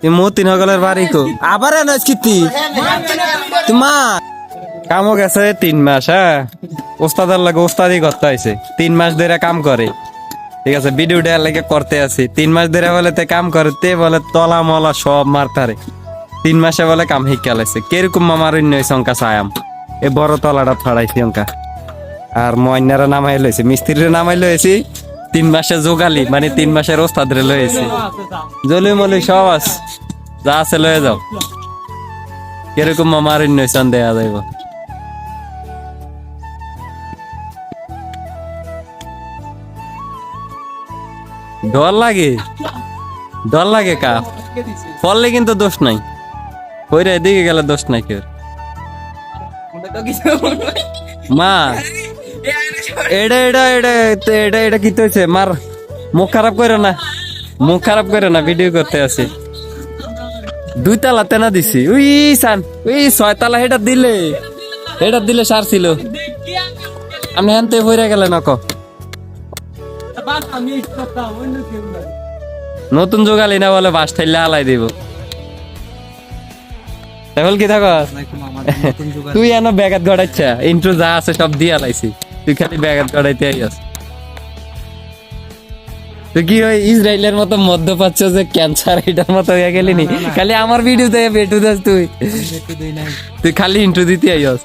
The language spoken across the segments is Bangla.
তুই মতিন হগলের বাড়ি কো? আবার এনস কিতি তোমা কামও গেছে তিন মাস হ্যাঁ? ওস্তাদের লাগে ওস্তাদি করতে হয়েছে তিন মাস ধরে কাম করে। ঠিক আছে ভিডিও দেওয়ার লাগে করতে আছি। তিন মাস ধরে বলে তে কাম করে, তে বলে তলা মলা সব মারতারে তিন মাসে বলে কাম শিক্ষা লাগছে কীরকম মামার অন্য সংখ্যা চায়াম এ বড় তলাটা ফাড়াইছি অঙ্কা। আর ময়নারা নামাই লইছে, মিস্ত্রির নামাই লইছি। তিন মাসে যোগালি মানে তিন মাসের ওস্তাদরে লইছি জলি মলি সব আছে যা আছে লয়ে যাও। কীরকম মামার ইন্নয়সন দেয়া যাইব। ডর লাগে? ডর লাগে কা? ফললে কিন্তু দোষ নাই। কইরা এদিকে গেলে দোষ নাই কেউ। মা এটা এটা এটা এটা এটা কি হয়েছে মার মুখ খারাপ করে না। মুখ খারাপ করে না ভিডিও করতে আছে। দুই তালা তেনা দিছি। উই সান উই ছয় তালা এটা দিলে। এটা দিলে সার ছিল। আপনি হানতে হইরা গেলেন অক নতুন যোগালি না বলে বাস ঠাইলে আলাই দিব। এখন কি থাক তুই এনো ব্যাগাত গড়াইছা ইন্ট্রো যা আছে সব দিয়ে আলাইছি তুই খালি আইস তুই কি ওই ইসরায়েলের মতো মধ্য পাচ্ছ যে ক্যান্সার এটার মতো হয়ে গেলি নি? খালি আমার ভিডিও দেয় বেটু দাস তুই। তুই খালি ইন্ট্রো দিতে আইস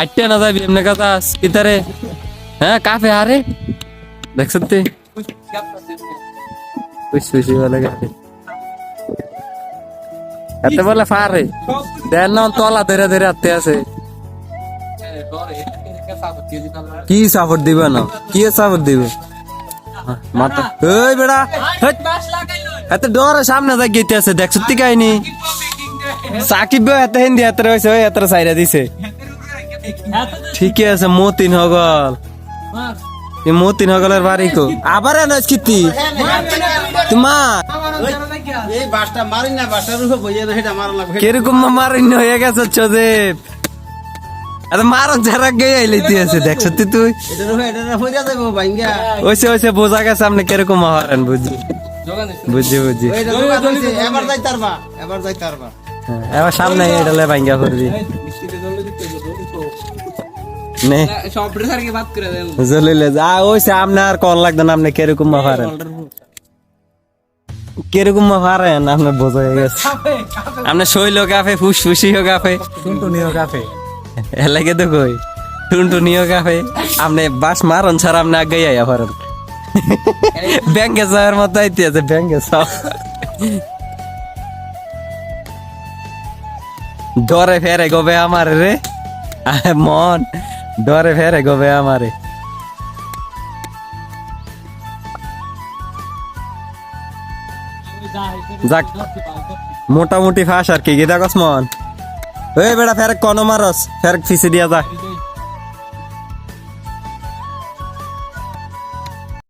আটটা না যাবি এমনি কথা? ইতারে হ্যাঁ কাফে আরে। দেখছ তুই? খুশি খুশি বলে গেছে। এতে বলে ফারে। দেন না তলা ধরে ধরে আতে আছে। কি সাপোর্ট দিবে না? কি সাপোর্ট দিবে? মাথা ওই বেড়া এত ডরে সামনে যা গেতে আছে দেখ সত্যি কাহিনী। সাকিব এত হিন্দি এত রয়েছে ওই এত সাইরা দিছে। ঠিকই আছে মতিন হগল। মতিন হগলের বাড়ি কো। আবার এনস কিতি তোমার কীরকম মারিন হয়ে গেছে চোদেব মারন আইলেতি আছে তুই। ওইসে ওইসে বোঝা গেছে আপনি কীরকম হারেন বুঝি বুঝছি বুঝছি। ওইটা দোকান হইছে, এবার যাই তারবা এবার যাই তারবা হ্যাঁ, এবার সামনে এটালে ভাঙ্গা করবি নে। জলিলে যা ওইসে আপনি আর কল লাগতো না আপনি কীরকম হারেন কীরকম হারেন আপনি বোঝা গেছে। আপনি শৈল কাফে ফুসফুসিও কাফে টুনটুনিও কাফে এলাকে তো কই? টুনটুনিও কাফে আপনি বাস মারন ছাড়া আপনি আগে আইয়া পারেন। ব্যাংকে যাওয়ার মতো আইতে আছে, ব্যাংকে যাও। ডরে ফেরে গবে আমার রে। মন, ডরে ফেরে গবে আমারে। যাক, মোটামুটি ফাঁস আর কি। গিয়ে দেখস মন ওই বেড়া ফের কোন মারস ফের ফিসে দিয়া যা।